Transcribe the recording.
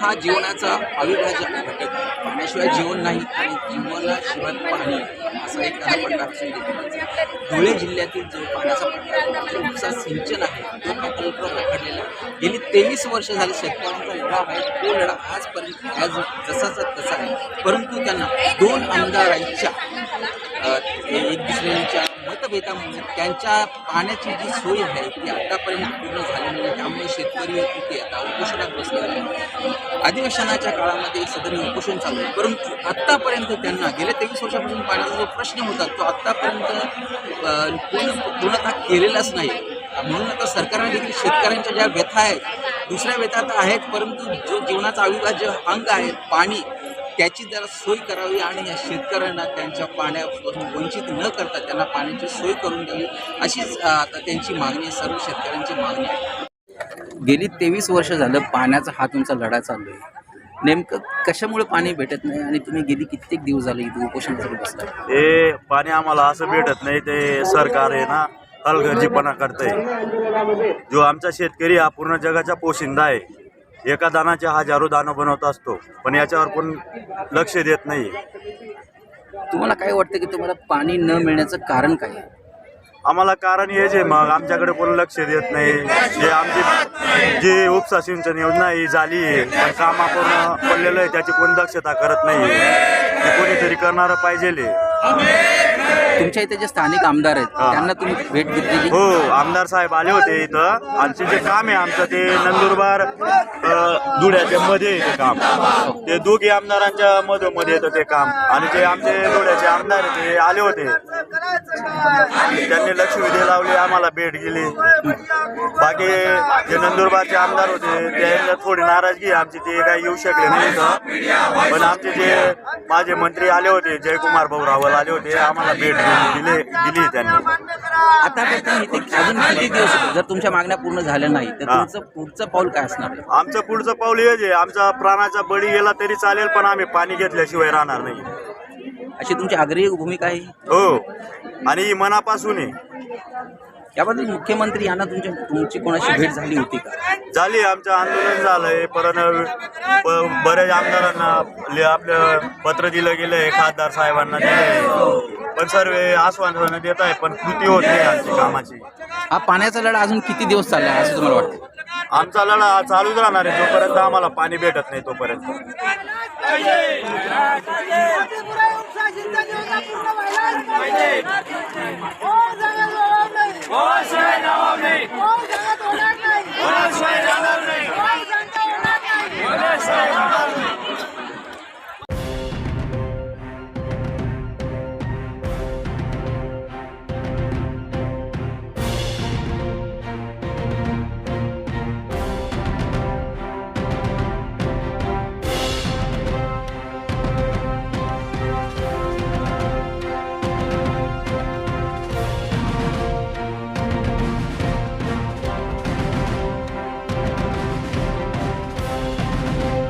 हा जीवनाचा अविभाज्य घटक आहे. म्हणजे पाण्याशिवाय जीवन नाही आणि जीवनाशिवाय पाणी असा एक प्रकार धुळे जिल्ह्यातील जो पाण्याचा प्रकार सिंचन आहे तो प्रकल्प रखडलेला आहे. गेली तेवीस वर्ष झाले शेतकऱ्यांचा लढा आहे. तो लढा आजपर्यंत आज जसाचा तसा आहे. परंतु त्यांना दोन आमदारांच्या एक दुसऱ्यांच्या बेतामुळे त्यांच्या पाण्याची जी सोय आहे ती आतापर्यंत पूर्ण झालेली नाही. त्यामुळे शेतकरी तिथे आता उपोषणात बसलेले आहे अधिवेशनाच्या काळामध्ये सदन उपोषण चालू आहे. परंतु आत्तापर्यंत त्यांना गेल्या तेवीस वर्षापासून पाण्याचा जो प्रश्न होता तो आत्तापर्यंत पूर्ण पूर्णतः केलेलाच नाही. म्हणून आता सरकारने देखील शेतकऱ्यांच्या ज्या व्यथा आहेत दुसऱ्या व्यथा तर आहेत परंतु जो जीवनाचा अविभाज्य अंग आहे पाणी त्याची जरा सोय करावी आणि या शेतकऱ्यांना त्यांच्या पाण्यापासून वंचित न करता त्यांना पाण्याची सोय करून द्यावी अशीच आता त्यांची मागणी आहे सर्व शेतकऱ्यांची मागणी आहे. गेली तेवीस वर्ष झालं पाण्याचा हा तुमचा लढा चालू आहे. नेमकं कशामुळे पाणी भेटत नाही आणि तुम्ही गेली कित्येक दिवस झाले इथे उपोषणासाठी बसला हे पाणी आम्हाला असं भेटत नाही ते सरकार आहे ना हलगर्जीपणा करतंय. जो आमचा शेतकरी हा पूर्ण जगाचा पोशिंदा आहे. एका दानाचे हजारो दाणं बनवत असतो पण याच्यावर कोण लक्ष देत नाही. तुम्हाला काय वाटतं की तुम्हाला पाणी न मिळण्याचं कारण काय आहे? आम्हाला कारण हेच आहे मग आमच्याकडे कोण लक्ष देत नाही. जे आमची जी उपसा सिंचन योजना ही झाली आहे पण काम पूर्ण पडलेलं आहे त्याची कोण दक्षता करत नाही. ते कोणीतरी करणारं पाहिजे तुमच्या इथे जे स्थानिक आमदार आहेत हा. त्यांना तुम्ही भेट घेतलेली हो आमदार साहेब आले होते इथं. आमचे जे काम आहे आमचं ते नंदुरबार धुळ्याच्या मध्ये येते ते काम. ते दोघी आमदारांच्या मधोमध्ये येतं ते काम. आणि ते आमचे धुळ्याचे आमदार ते आले होते. त्यांनी लक्ष्मी लावली आम्हाला भेट गेली. बाकी जे नंदुरबारचे आमदार होते त्यांना थोडी नाराजगी आमची ते काही येऊ शकले नाही पण आमचे जे माझे मंत्री आले होते जयकुमार भाऊ रावल आले होते आम्हाला भेट दिली दिली त्यांनी. आता तुम्ही इथे अजून किती दिवस जर तुमच्या मागण्या पूर्ण झाल्या नाही तर हा. तुमचं पुढचं पाऊल काय असणार? आहे आमचं पुढचं पाऊल हेच आहे आमचा प्राणाचा बळी गेला तरी चालेल पण आम्ही पाणी घेतल्याशिवाय राहणार नाही. अशी तुमची आग्रही भूमिका आहे? हो. आणि ही मनापासून आहे. याबद्दल मुख्यमंत्री यांना तुमच्या तुमची कोणाशी भेट झाली होती का? झाली आमचं आंदोलन झालंय. परत ब- बऱ्याच आमदारांना ले- आपलं पत्र दिलं गेलंय खासदार साहेबांना. दिलंय पण सर्व आश्वासनं देत आहे पण कृती होत नाही आमची कामाची. हा पाण्याचा लढा अजून किती दिवस चालला आहे असं तुम्हाला वाटतं? आमचा लढा चालूच राहणार आहे जोपर्यंत आम्हाला पाणी भेटत नाही तोपर्यंत.